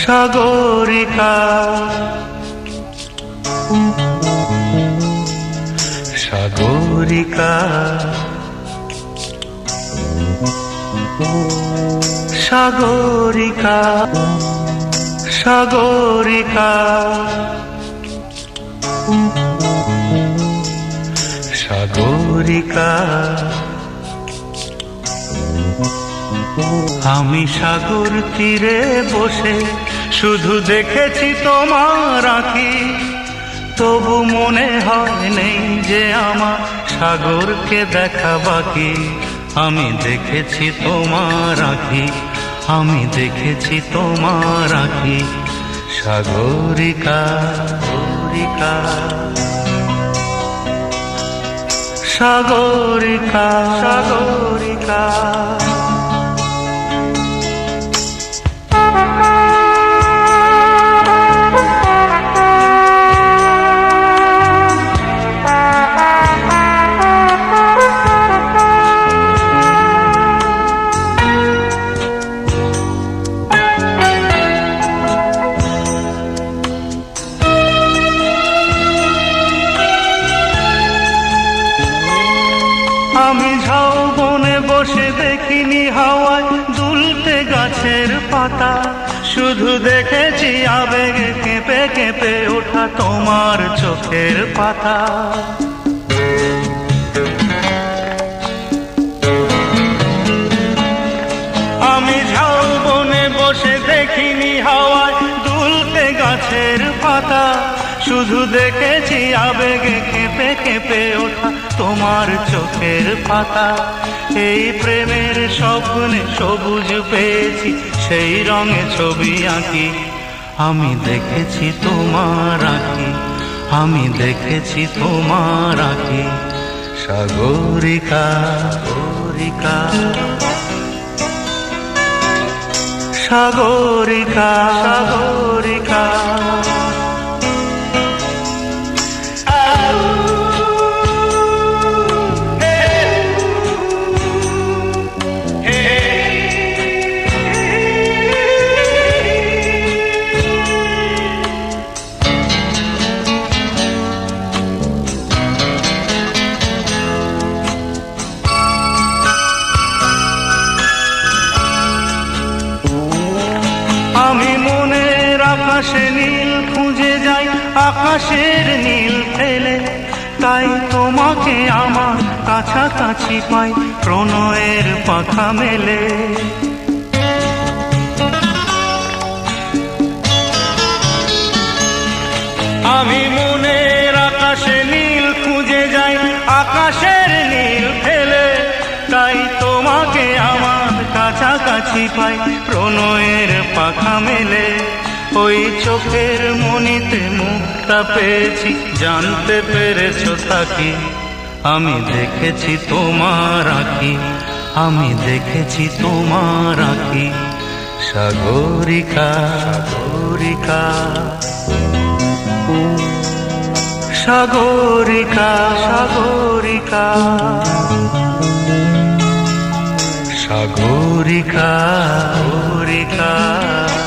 সাগরিকা। সাগরিকা। সাগরিকা। সাগরিকা। সাগরিকা। সাগরিকা। আমি সাগর তীরে বসে শুধু দেখেছি তোমার আঁকি তবু মনে হয় নেই যে আমার সাগরকে দেখা বাকি। আমি দেখেছি তোমার আঁকি আমি দেখেছি তোমার আঁকি সাগরিকা সাগরিকা। সাগরিকা সাগরিকা। দেখিনি হাওয়ায় দুলতে গাছের পাতা। শুধু দেখেছি আবেগে কেঁপে কেঁপে ওঠা তোমার চোখের পাতা। শুধু দেখেছি আবেগে কেঁপে কেঁপে ওঠা তোমার চোখের পাতা। এই প্রেমের স্বপ্নে সবুজ পেয়েছি, সেই রঙে ছবি আঁকি। আমি দেখেছি তোমার আঁকি, আমি দেখেছি তোমার আঁকি। সাগরিকা সাগরিকা। সাগরিকা সাগরিকা। আকাশের নীল ফেলে, তাই তোমাকে আমার কাছাকাছি পাই, প্রণয়ের পাখা মেলে। আমি মনের আকাশে নীল খুঁজে যাই, আকাশের নীল ফেলে, তাই তোমাকে আমার কাছাকাছি পাই, প্রণয়ের পাখা মেলে। ওই চোখের মনিতে মুক্তা পেয়েছি, জানতে পেরেছ তাকে আমি দেখেছি তোমার আঁকি, আমি দেখেছি তোমার আঁকি। সাগরিকা সাগরিকা সাগরিকা সাগরিকা সাগরিকা সাগরিকা।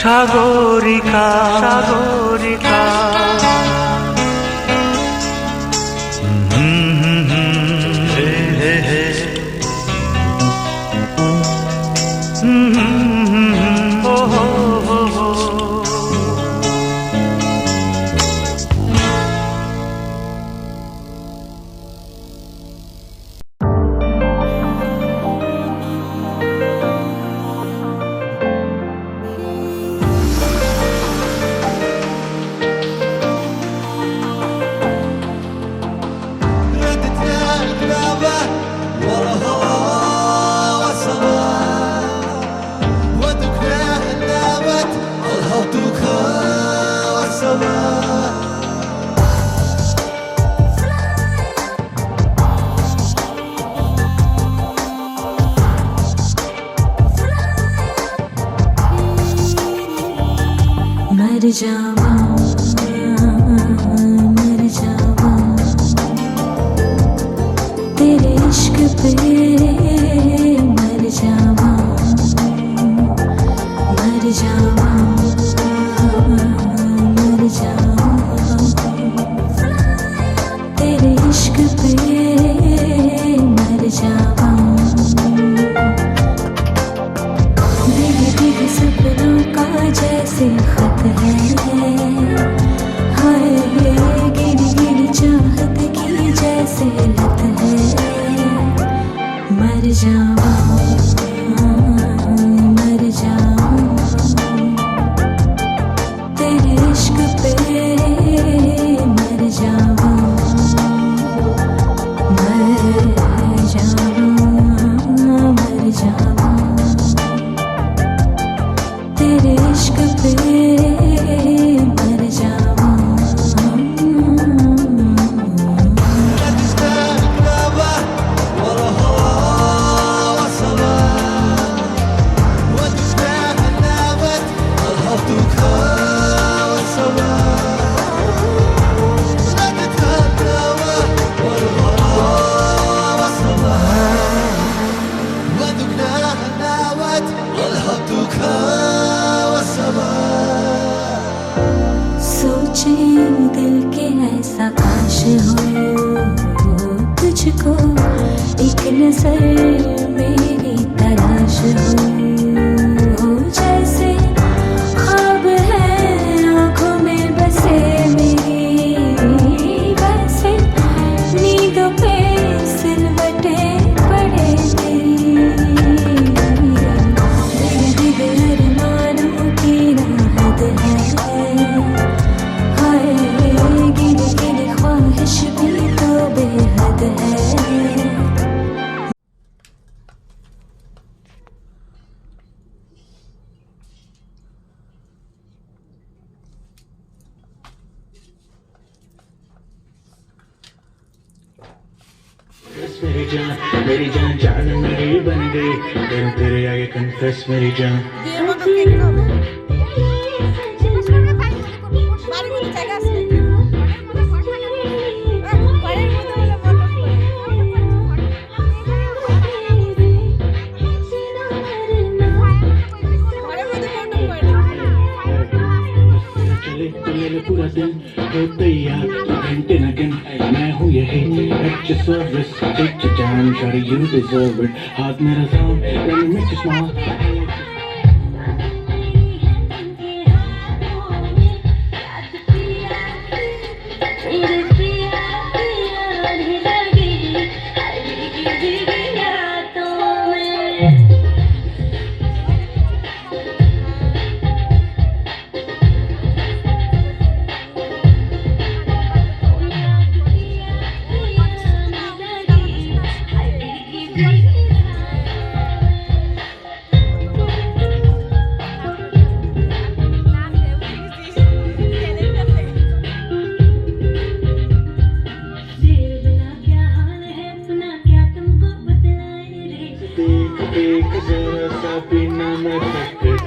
সাগরিকা সাগরিকা। committee, John. एक जरा सा भी न मैं सकते